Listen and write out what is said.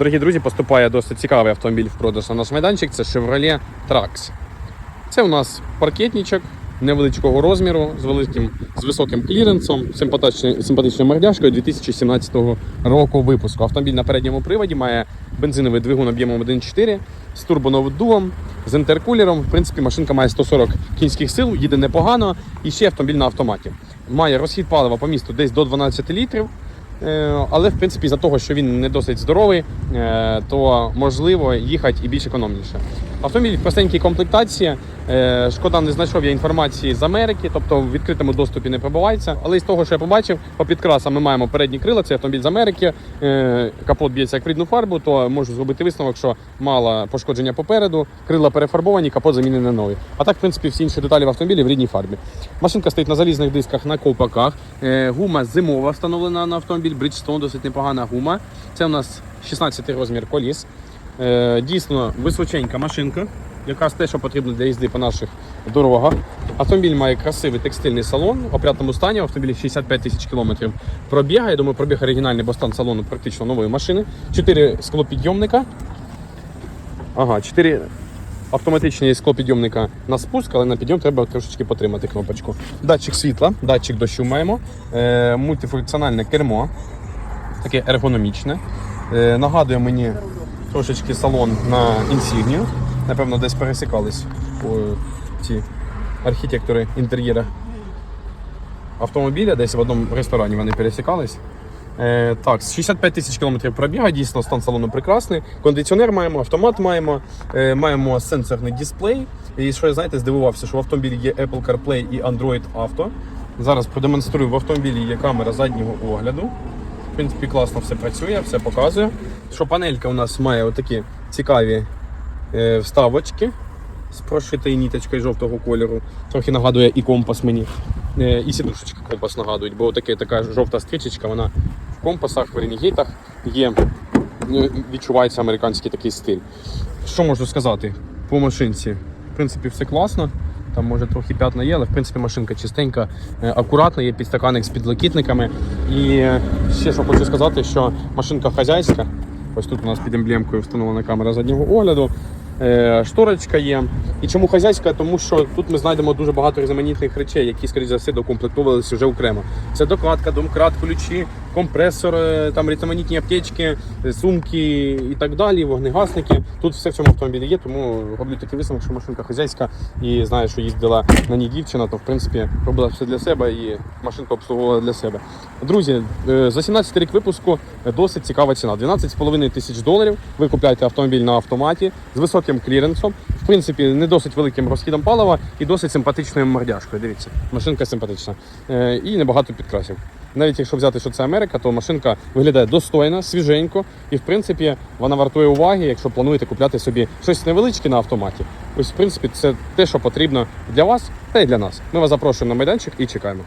Дорогі друзі, поступає досить цікавий автомобіль в продаж на наш майданчик. Це Chevrolet Trax. Це у нас паркетничок невеличкого розміру з великим з високим кліренсом, симпатичною, симпатичною мордяшкою 2017 року випуску. Автомобіль на передньому приводі має бензиновий двигун об'ємом 1.4 з турбонавдувом, з інтеркулером. В принципі, машинка має 140 кінських сил, їде непогано і ще автомобіль на автоматі. Має розхід палива по місту десь до 12 літрів. Е, Але в принципі, за того, що він не досить здоровий, е, то можливо їхати і більш економніше. Автомобіль в простенькій комплектації. Е, Шкода не знайшов я інформації з Америки, тобто в відкритому доступі не пробувається. Але із того, що я побачив, по підкрасам ми маємо передні крила, це автомобіль з Америки. Капот б'ється як рідну фарбу, то можу зробити висновок, що мало пошкодження попереду, крила перефарбовані, капот замінений на новий. А так, в принципі, всі інші деталі в автомобілі в рідній фарбі. Машинка стоїть на залізних дисках на ковпаках. Гума зимова встановлена на автомобіль. Bridgestone, досить непогана гума. Це у нас 16 розмір коліс. Е, Дійсно височенька машинка, якраз те, що потрібно для їзди по наших дорогах. Автомобіль має красивий текстильний салон в опрятному стані. Автомобіль 65 тисяч кілометрів пробіга. Я думаю, пробіг оригінальний, бо стан салону практично нової машини. Чотири склопідйомника. Ага, чотири автоматичні склопідйомника на спуск, але на підйом треба трошечки потримати кнопочку. Датчик світла, датчик дощу маємо, е, мультифункціональне кермо, таке ергономічне. Е, нагадує мені трошечки салон на інсігнію. Напевно, десь пересікались ці архітектори інтер'єра автомобіля, десь в одному ресторані вони пересікались. Е, так, 65 тисяч кілометрів пробіга, дійсно стан салону прекрасний. Кондиціонер маємо, автомат маємо, е, маємо сенсорний дисплей. І що я знаєте, здивувався, що в автомобілі є Apple CarPlay і Android Auto. Зараз продемонструю, в автомобілі є камера заднього огляду. В принципі, класно все працює, все показує. Що панелька у нас має отакі цікаві е, вставочки з прошитою ніточкою жовтого кольору. Трохи нагадує і компас мені. Е, І сідушечки компас нагадують, бо таке, така жовта стрічечка, вона в компасах, в ренігейтах є. е, Відчувається американський такий стиль. Що можу сказати по машинці? В принципі, все класно. Там може трохи п'ятна є, але в принципі машинка чистенька, е, акуратна, є підстаканник з підлокітниками. І е, ще що хочу сказати, що машинка хазяйська. Ось тут у нас під емблемкою встановлена камера заднього огляду. Е, Шторочка є. І чому хазяйська? Тому що тут ми знайдемо дуже багато різноманітних речей, які, скоріш за все, докомплектувалися вже окремо. Це докладка, домкрат, ключі, компресор, е, там різноманітні аптечки, е, сумки і так далі, вогнегасники. Тут все в цьому автомобілі є, тому роблю такий висновок, що машинка хазяйська і знаю, що їздила на ній дівчина, то в принципі робила все для себе і машинка обслуговувала для себе. Друзі, е, за 17 рік випуску досить цікава ціна. 12,5 тисяч доларів. Ви купляєте автомобіль на автоматі з високим кліренсом. В принципі, не досить великим розхідом палива і досить симпатичною мордяшкою. Дивіться, машинка симпатична. І небагато підкрасів. Навіть якщо взяти, що це Америка, то машинка виглядає достойно, свіженько, і в принципі вона вартує уваги, якщо плануєте купляти собі щось невеличке на автоматі. Ось, в принципі, це те, що потрібно для вас та й для нас. Ми вас запрошуємо на майданчик і чекаємо.